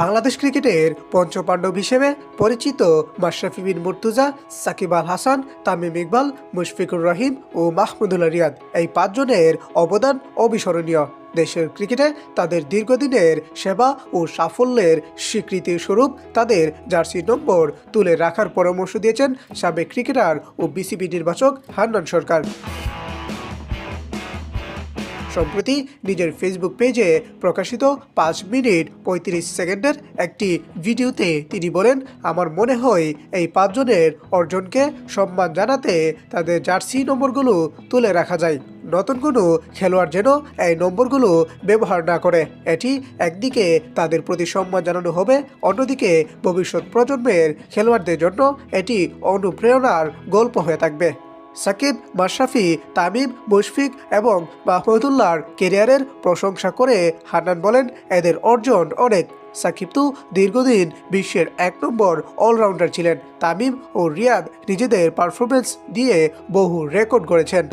বাংলাদেশ ক্রিকেটের পঞ্চপাণ্ডব হিসেবে পরিচিত মাশরাফি বিন মুর্তুজা, সাকিব আল হাসান, তামিম ইকবাল, মুশফিকুর রহিম ও মাহমুদুল্লাহ রিয়াদ এই পাঁচজনের অবদান অবিস্মরণীয়। দেশের ক্রিকেটে তাদের দীর্ঘদিনের সেবা ও সাফল্যের স্বীকৃতি স্বরূপ তাদের জার্সি নম্বর তুলে রাখার পরামর্শ দিয়েছেন সাবেক ক্রিকেটার ও বিসিবি নির্বাচক হান্নান সরকার। সম্প্রতি নিজের ফেসবুক পেজে প্রকাশিত পাঁচ মিনিট পঁয়ত্রিশ সেকেন্ডের একটি ভিডিওতে তিনি বলেন, আমার মনে হয় এই পাঁচজনের অর্জনকে সম্মান জানাতে তাদের জার্সি নম্বরগুলো তুলে রাখা যায়। নতুন কোনো খেলোয়াড় যেন এই নম্বরগুলো ব্যবহার না করে। এটি একদিকে তাদের প্রতি সম্মান জানানো হবে, অন্যদিকে ভবিষ্যৎ প্রজন্মের খেলোয়াড়দের জন্য এটি অনুপ্রেরণার গল্প হয়ে থাকবে। সাকিব মাশরাফি তামিম, মুশফিক এবং মাহমুদুল্লাহর কেরিয়ারের প্রশংসা করে হান্নান বলেন, এদের অর্জন অনেক। সাকিব তো দীর্ঘদিন বিশ্বের এক নম্বর অলরাউন্ডার ছিলেন। তামিম ও রিয়াদ নিজেদের পারফরমেন্স দিয়ে বহু রেকর্ড করেছেন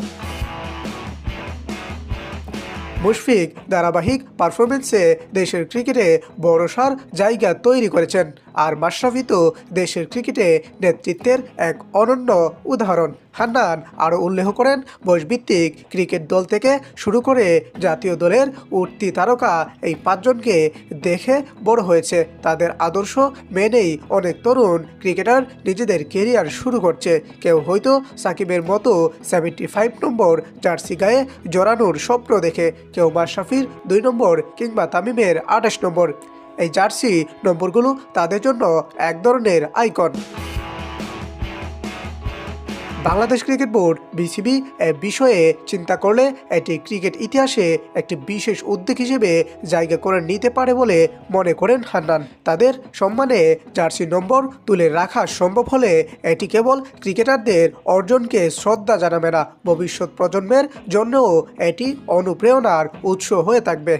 মুশফিক ধারাবাহিক পারফরমেন্সে দেশের ক্রিকেটে বড়সার জায়গা তৈরি করেছেন। আর মাশরাফি তো দেশের ক্রিকেটে নেতৃত্বের এক অনন্য উদাহরণ। হান্নান আরও উল্লেখ করেন, বয়সভিত্তিক ক্রিকেট দল থেকে শুরু করে জাতীয় দলের উঠতি তারকা এই পাঁচজনকে দেখে বড় হয়েছে। তাদের আদর্শ মেনেই অনেক তরুণ ক্রিকেটার নিজেদের কেরিয়ার শুরু করছে। কেউ হয়তো সাকিবের মতো সেভেন্টি ফাইভ নম্বর জার্সি গায়ে জড়ানোর স্বপ্ন দেখে, কেউ মাশরাফির দুই নম্বর কিংবা তামিমের আঠাশ নম্বর। এই জার্সি নম্বরগুলো তাদের জন্য এক ধরনের icon. Bangladesh cricket board, BCB, এ বিষয়ে চিন্তা করলে এটি ক্রিকেট ইতিহাসে একটি বিশেষ উদ্যোগ হিসেবে জায়গা করে নিতে পারে বলে মনে করেন হান্নান। তাদের সম্মানে জার্সি নম্বর তুলে রাখা সম্ভব হলে এটি কেবল ক্রিকেটারদের অর্জনকে শ্রদ্ধা জানাবে না, ভবিষ্যৎ প্রজন্মের জন্যও এটি অনুপ্রেরণার উৎস হয়ে থাকবে।